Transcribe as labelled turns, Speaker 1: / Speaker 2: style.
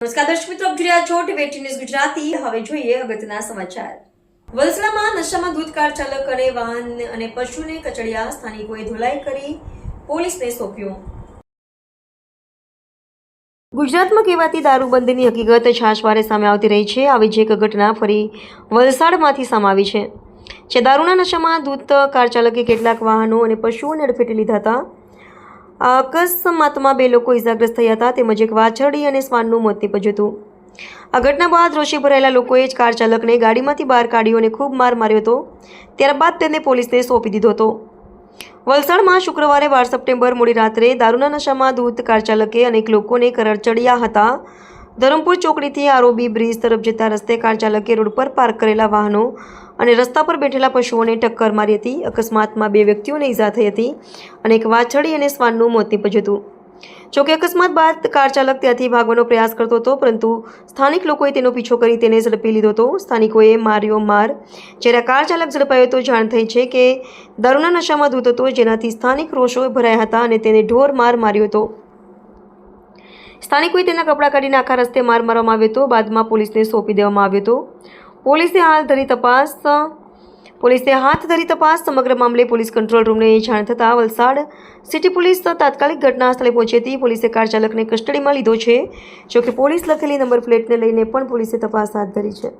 Speaker 1: નમસ્કાર, દર્શક મિત્રો, આપ જોઈ રહ્યા છો ગુજરાતી. હવે જોઈએ અગત્યના સમાચાર. વલસાડમાં નશામાં દૂધ કાર ચાલક અને વાહન અને પશુને કચડિયા સ્થાનિકોએ ધોલાઈ કરી પોલીસને સોંપ્યો. ગુજરાતમાં કહેવાતી દારૂબંધીની હકીકત છાશવારે સામે આવતી રહી છે. આવી જ એક ઘટના ફરી વલસાડમાંથી સમાવી છે. જે દારૂના નશામાં દૂધ કાર ચાલકે કેટલાક વાહનો અને પશુઓને અડફેટે લીધા હતા. અકસ્માતમાં બે લોકો ઇજાગ્રસ્ત થયા હતા. તેમજ એક વાછરડી અને શ્વાનનું મોત નીપજ્યું હતું. આ ઘટના બાદ રોષે ભરાયેલા લોકોએ જ કાર ચાલકને ગાડીમાંથી બહાર કાઢ્યો અને ખૂબ માર માર્યો હતો. ત્યારબાદ તેને પોલીસને સોંપી દીધો હતો. વલસાડમાં શુક્રવારે બાર સપ્ટેમ્બર મોડી રાત્રે દારૂના નશામાં દૂધ કાર ચાલકે અનેક લોકોને કરચડ્યા હતા. ધરમપુર ચોકડીથી આરોબી બ્રિજ તરફ જતા રસ્તે કાર ચાલકે રોડ પર પાર્ક કરેલા વાહનો અને રસ્તા પર બેઠેલા પશુઓને ટક્કર મારી હતી. અકસ્માતમાં બે વ્યક્તિઓને ઈજા થઈ હતી અને એક વાછડી અને શ્વાનનું મોત નીપજ્યું હતું. જોકે અકસ્માત બાદ કાર ચાલક ત્યાંથી ભાગવાનો પ્રયાસ કરતો હતો, પરંતુ સ્થાનિક લોકોએ તેનો પીછો કરી તેને ઝડપી લીધો હતો. સ્થાનિકોએ માર્યો માર. જ્યારે કાર ચાલક ઝડપાયો તો જાણ થઈ છે કે દારૂના નશામાં ધૂત હતો, જેનાથી સ્થાનિક રોષો ભરાયા હતા અને તેને ઢોર માર માર્યો હતો. સ્થાનિકોએ તેના કપડાં કાઢીને આખા રસ્તે માર મારવામાં આવ્યો હતો. બાદમાં પોલીસને સોંપી દેવામાં આવ્યો હતો. પોલીસે હાલ ધરી તપાસ, પોલીસે હાથ ધરી તપાસ, સમગ્ર મામલે પોલીસ કંટ્રોલ રૂમને જાણ થતાં વલસાડ સિટી પોલીસ તાત્કાલિક ઘટના સ્થળે પહોંચી હતી. પોલીસે કાર ચાલકને કસ્ટડીમાં લીધો છે, જોકે પોલીસ લખેલી નંબર પ્લેટને લઈને પણ પોલીસે તપાસ હાથ ધરી છે.